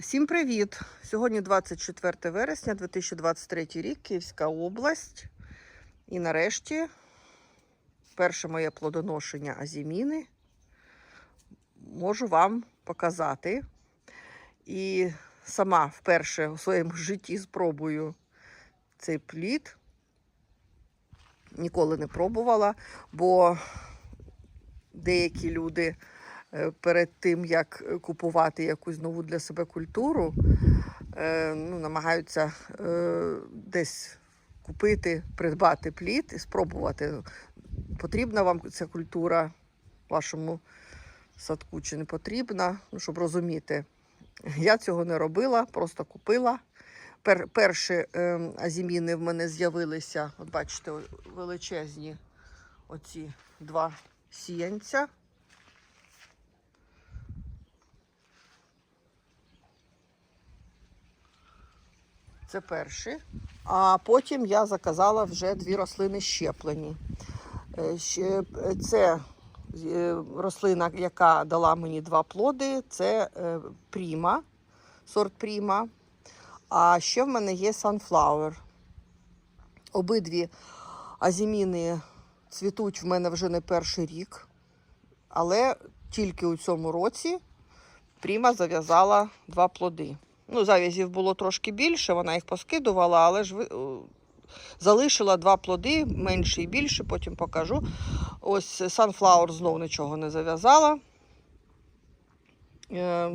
Всім привіт! Сьогодні 24 вересня 2023 рік, Київська область. І нарешті перше моє плодоношення азіміни можу вам показати. І сама вперше у своєму житті спробую цей плід. Ніколи не пробувала, бо деякі люди перед тим, як купувати якусь нову для себе культуру, е, ну, намагаються е, десь купити, придбати плід і спробувати. Потрібна вам ця культура вашому садку чи не потрібна, ну, щоб розуміти. Я цього не робила, просто купила. Пер, перші е, азіміни в мене з'явилися, от бачите, величезні оці два сіянця. Це перші. А потім я заказала вже дві рослини щеплені. Е, е, Це е, рослина, яка дала мені два плоди, це пріма, сорт пріма. А ще в мене є Sunflower. Обидві азіміни цвітуть в мене вже не перший рік, але тільки у цьому році Пріма зав'язала два плоди. Ну, зав'язів було трошки більше, вона їх поскидувала, але ж ви- залишила два плоди, менше і більше, потім покажу. Ось Sunflower знов нічого не зав'язала. Е,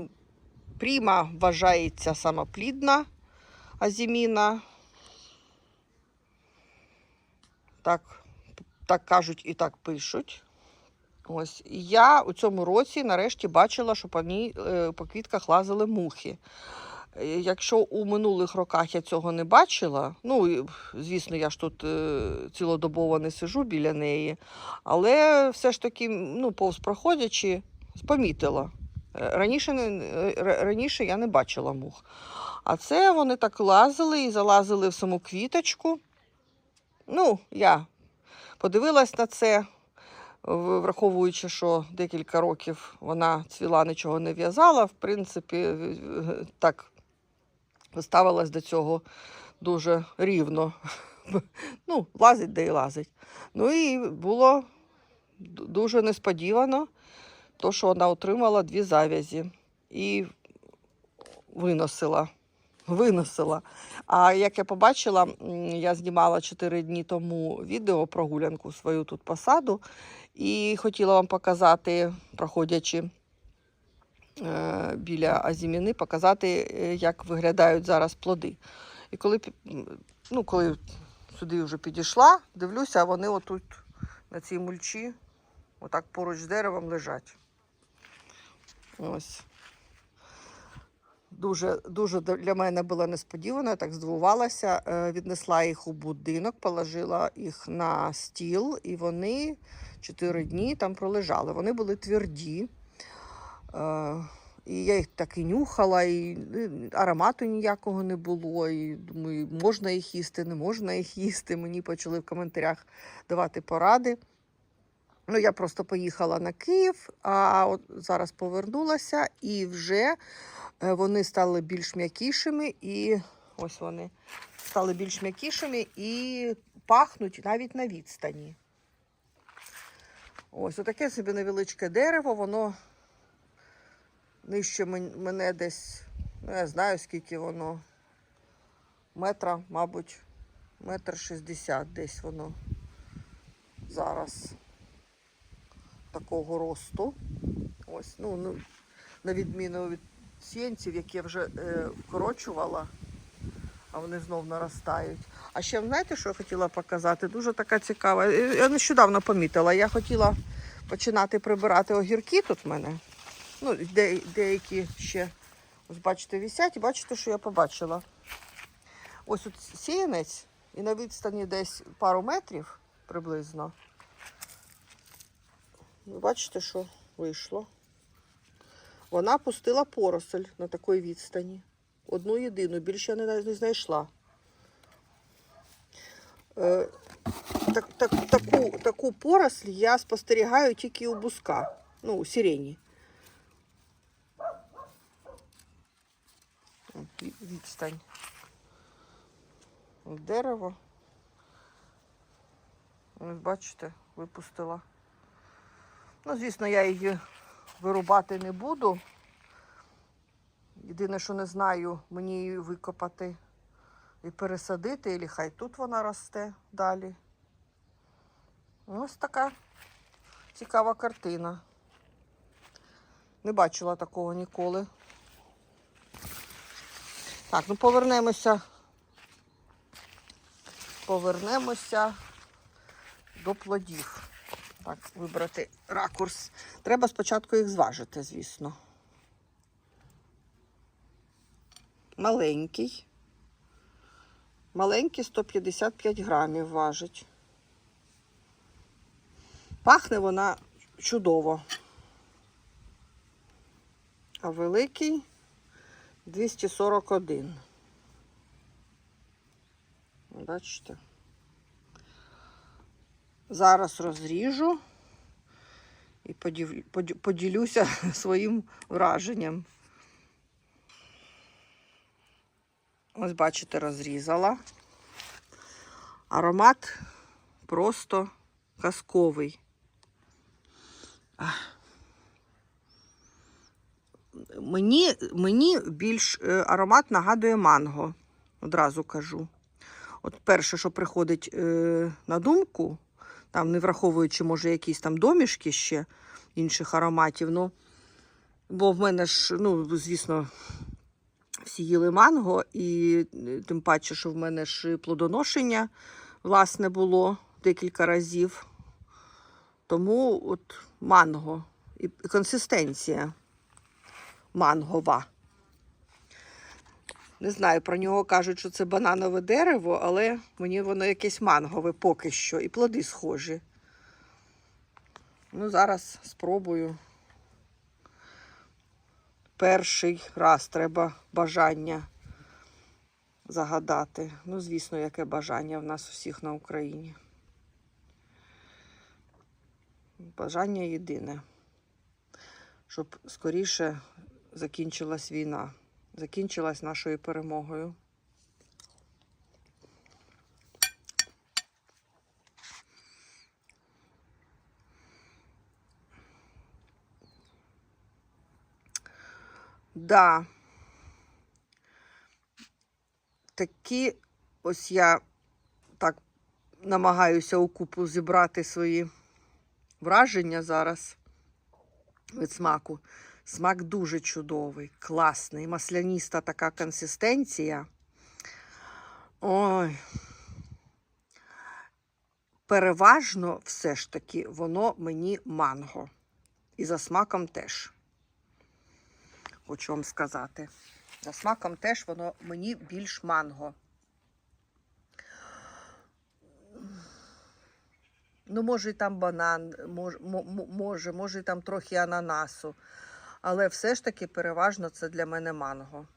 Пріма вважається самоплідна азіміна. Так, так кажуть і так пишуть. Ось я у цьому році нарешті бачила, що по ній е, по квітках лазили мухи. Е, Якщо у минулих роках я цього не бачила, ну звісно, я ж тут е, цілодобово не сижу біля неї, але все ж таки, ну, повз проходячи, помітила. Е, Раніше, не, раніше я не бачила мух. А це вони так лазили і залазили в саму квіточку. Ну, я подивилась на це, враховуючи, що декілька років вона цвіла, нічого не в'язала. В принципі, так ставилась до цього дуже рівно. Ну, лазить де і лазить. Ну і було дуже несподівано, то, що вона отримала дві зав'язі і виносила. Виносила. А як я побачила, я знімала 4 дні тому відео про гулянку свою тут посаду, і хотіла вам показати, проходячи біля азіміни, показати, е, як виглядають зараз плоди. І коли, ну, коли сюди вже підійшла, дивлюся, а вони отут на цій мульчі, отак поруч з деревом лежать. Ось. Дуже, дуже для мене було несподівано, я так здивувалася. Е, Віднесла їх у будинок, положила їх на стіл, і вони чотири дні там пролежали. Вони були тверді. Е, І я їх так і нюхала, і е, аромату ніякого не було. І думаю, можна їх їсти, не можна їх їсти. Мені почали в коментарях давати поради. Ну, я просто поїхала на Київ, а от зараз повернулася і вже е, вони стали більш м'якішими, і ось вони стали більш м'якішими і пахнуть навіть на відстані. Ось отаке собі невеличке дерево, воно нижче мен- мене десь, ну я знаю, скільки воно. Метра, мабуть, метр шістдесят десь воно зараз такого росту. Ось, ну, ну, на відміну від сіянців, які я вже е, вкорочувала, а вони знов наростають. А ще знаєте, що я хотіла показати? Дуже така цікава. Я нещодавно помітила. Я хотіла починати прибирати огірки тут в мене. Ну, де, деякі ще, ось бачите, висять, і бачите, що я побачила. Ось тут сіянець, і на відстані десь пару метрів приблизно. Ви бачите, що вийшло. Вона пустила поросль на такій відстані. Одну єдину, більше я не знайшла. Е, так, так, таку, таку поросль я спостерігаю тільки у буска, ну, у сирені. Відстань. Дерево. Бачите, випустила. Ну, звісно, я її вирубати не буду. Єдине, що не знаю, мені її викопати і пересадити, і хай тут вона росте далі. Ось така цікава картина. Не бачила такого ніколи. Так, ну повернемося. Повернемося до плодів. Так, вибрати ракурс. Треба спочатку їх зважити, звісно. Маленький. Маленький 155 грамів важить. Пахне вона чудово. А великий 241. Бачите? Зараз розріжу і поділюся своїм враженням. Ось, бачите, розрізала. Аромат просто казковий. Ах. Мені, мені більш е, аромат нагадує манго, одразу кажу. От перше, що приходить е, на думку, там не враховуючи, може, якісь там домішки ще інших ароматів. Ну, бо в мене ж, ну, звісно, всі їли манго, і е, тим паче, що в мене ж плодоношення власне було декілька разів. Тому от манго і і консистенція мангова. Не знаю, про нього кажуть, що це бананове дерево, але мені воно якесь мангове поки що. І плоди схожі. Ну, зараз спробую. Перший раз треба бажання загадати. Ну, звісно, яке бажання в нас усіх на Україні. Бажання єдине, щоб скоріше закінчилась війна, закінчилась нашою перемогою. Да. Такі ось я так намагаюся у купу зібрати свої враження зараз від смаку. Смак дуже чудовий, класний, масляніста така консистенція. Ой. Переважно все ж таки воно мені манго. І за смаком теж. Хочу вам сказати. За смаком теж воно мені більш манго. Ну, може, і там банан, мож- мо- мо- може, може, і там трохи ананасу. Але все ж таки переважно це для мене манго.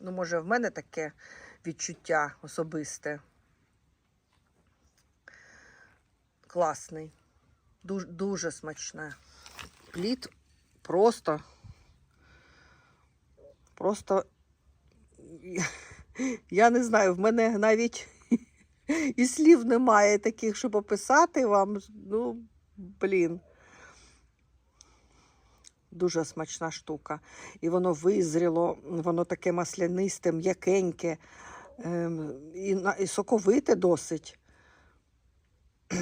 Ну, може, в мене таке відчуття особисте. Класний. Дуже, дуже смачне. Плід просто. Просто. Я не знаю, в мене навіть і слів немає таких, щоб описати вам. Ну, блін. Дуже смачна штука. І воно визріло, воно таке маслянисте, м'якеньке ем, і, і соковите досить.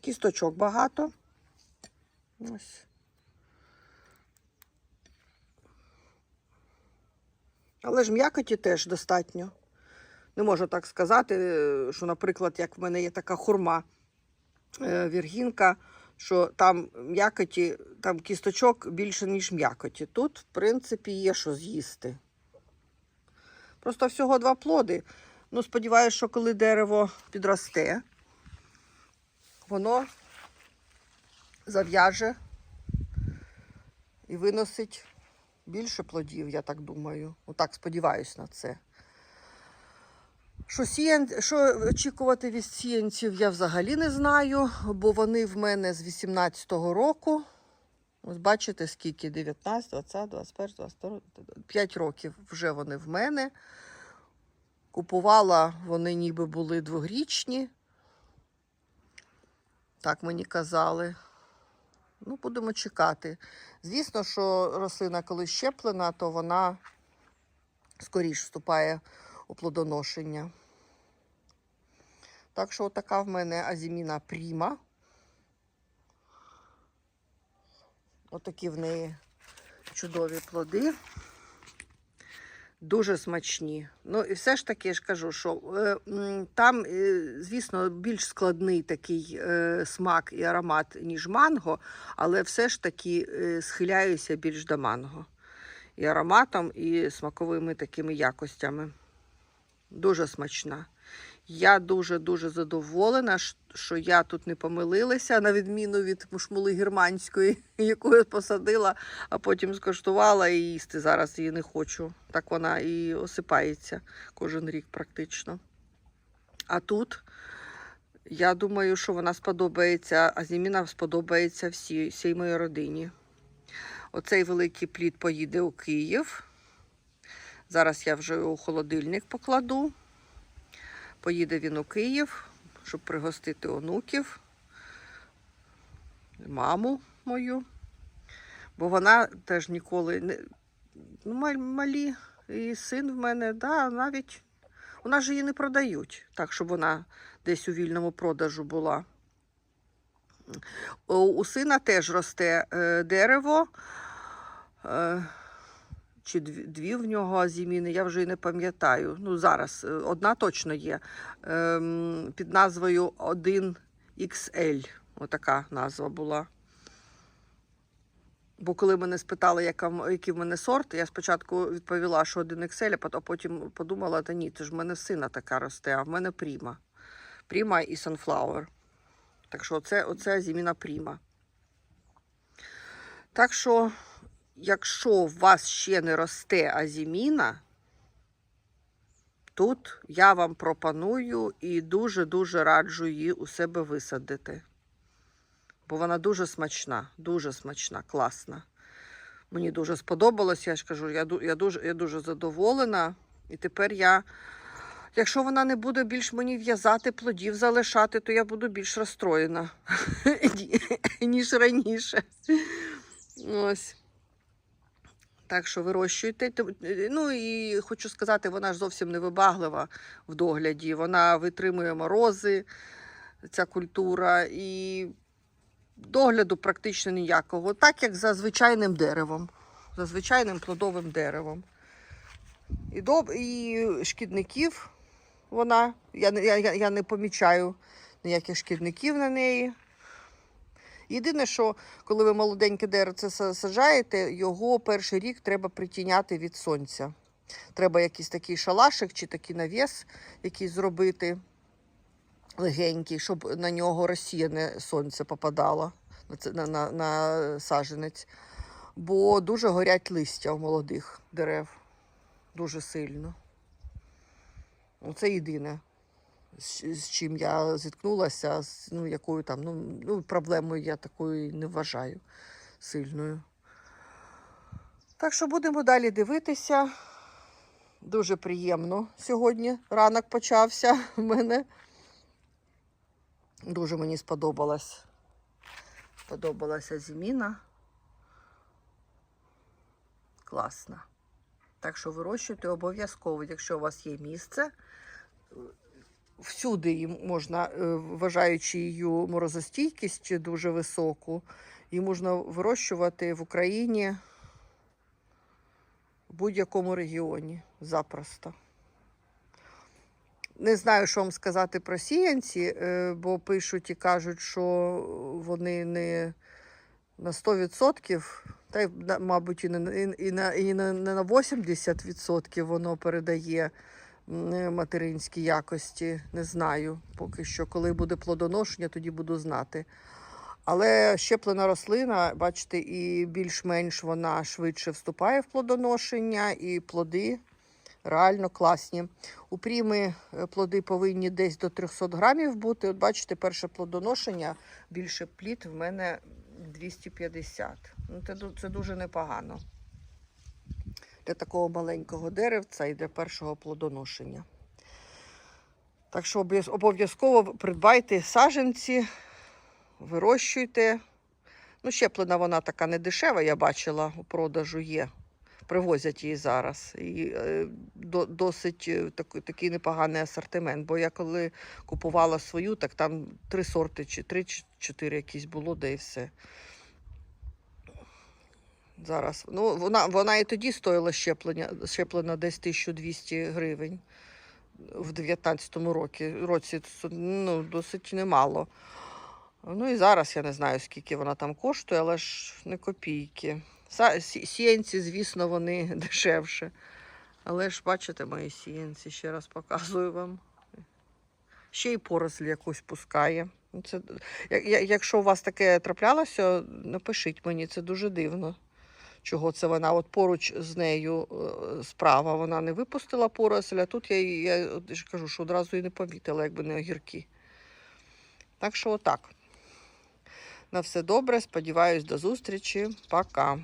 Кісточок багато. Ось. Але ж м'якоті теж достатньо. Не можу так сказати, е, що, наприклад, як в мене є така хурма віргінка, що там м'якоті, там кісточок більше, ніж м'якоті. Тут, в принципі, є що з'їсти. Просто всього два плоди. Ну, сподіваюся, що коли дерево підросте, воно зав'яже і виносить більше плодів, я так думаю. Отак сподіваюся на це. Що, сіян... що очікувати від сіянців, я взагалі не знаю, бо вони в мене з 18-го року. Ось бачите, скільки? 19, 20, 21, 22, 5 років вже вони в мене. Купувала, вони ніби були двогрічні. Так мені казали. Ну, будемо чекати. Звісно, що рослина, коли щеплена, то вона скоріш вступає у плодоношення. Так що така в мене азіміна пріма. Отакі в неї чудові плоди. Дуже смачні. Ну і все ж таки я ж кажу, що е, там, е, звісно, більш складний такий е, смак і аромат, ніж манго, але все ж таки е, схиляюся більш до манго. І ароматом, і смаковими такими якостями. Дуже смачна. Я дуже-дуже задоволена, що я тут не помилилася, на відміну від мушмули германської, яку я посадила, а потім скоштувала і їсти зараз її не хочу. Так вона і осипається кожен рік практично. А тут я думаю, що вона сподобається, а зіміна сподобається всій, всій моїй родині. Оцей великий плід поїде у Київ. Зараз я вже у холодильник покладу. Поїде він у Київ, щоб пригостити онуків, маму мою. Бо вона теж ніколи не ну, малі. І син в мене, да, навіть нас же її не продають, так, щоб вона десь у вільному продажу була. У, сина теж росте е, дерево. Чи дві, в нього азіміни, я вже і не пам'ятаю. Ну, зараз е, одна точно є. Ем, під назвою 1XL. Отака назва була. Бо коли мене спитали, яка, який в мене сорт, я спочатку відповіла, що 1XL, а а потім подумала, та ні, це ж в мене сина така росте, а в мене Пріма. Пріма і Sunflower. Так що оце, оце Зіміна Пріма. Так що, якщо у вас ще не росте азіміна, тут я вам пропоную і дуже-дуже раджу її у себе висадити. Бо вона дуже смачна, дуже смачна, класна. Мені дуже сподобалось, я ж кажу, я, я, дуже, я дуже задоволена. І тепер я, якщо вона не буде більш мені в'язати плодів, залишати, то я буду більш розстроєна, ніж раніше. Ось. Так що вирощуйте. Ну і хочу сказати, вона ж зовсім не вибаглива в догляді. Вона витримує морози, ця культура, і догляду практично ніякого. Так як за звичайним деревом, за звичайним плодовим деревом. І, доб... і шкідників вона. Я, я, я не помічаю ніяких шкідників на неї. Єдине, що коли ви молоденьке деревце са- саджаєте, його перший рік треба притіняти від сонця. Треба якийсь такий шалашик чи такий навіс якийсь зробити легенький, щоб на нього розсіяне сонце попадало на, на, на саженець. Бо дуже горять листя у молодих дерев. Дуже сильно. Це єдине, з, чим я зіткнулася, з ну, якою там, ну, ну, проблемою я такою не вважаю сильною. Так що будемо далі дивитися. Дуже приємно сьогодні ранок почався в мене. Дуже мені сподобалась. Сподобалася зіміна. Класна. Так що вирощуйте обов'язково, якщо у вас є місце. Всюди її можна, е, вважаючи її морозостійкість дуже високу, її можна вирощувати в Україні в будь-якому регіоні запросто. Не знаю, що вам сказати про сіянці, е, бо пишуть і кажуть, що вони не на 100%, та й, мабуть, і, на, і, на, і на, не на 80% воно передає материнські якості. Не знаю поки що. Коли буде плодоношення, тоді буду знати. Але щеплена рослина, бачите, і більш-менш вона швидше вступає в плодоношення, і плоди реально класні. У пріми е, плоди повинні десь до 300 грамів бути. От бачите, перше плодоношення, більше плід в мене 250. Ну, це дуже непогано. Для такого маленького деревця і для першого плодоношення. Так що обов'язково придбайте саджанці, вирощуйте. Ну, щеплена вона така не дешева, я бачила, у продажу є. Привозять її зараз. І е, до, досить е, такий, такий непоганий асортимент. Бо я коли купувала свою, так там три сорти, чи три чи чотири якісь було, де і все. Зараз. Ну, вона, вона і тоді стоїла щеплення, щеплена десь 1200 гривень в 19-му році. році ну, досить немало. Ну і зараз я не знаю, скільки вона там коштує, але ж не копійки. Сіянці, звісно, вони дешевше. Але ж бачите мої сіянці, ще раз показую вам. Ще й порослі якусь пускає. Ну, Це, якщо у вас таке траплялося, напишіть мені, це дуже дивно. Чого це вона от поруч з нею е, справа вона не випустила поросль, а тут я, її- я кажу, що одразу і не помітила, якби не огірки. Так що отак. На все добре, сподіваюсь, до зустрічі. Пока.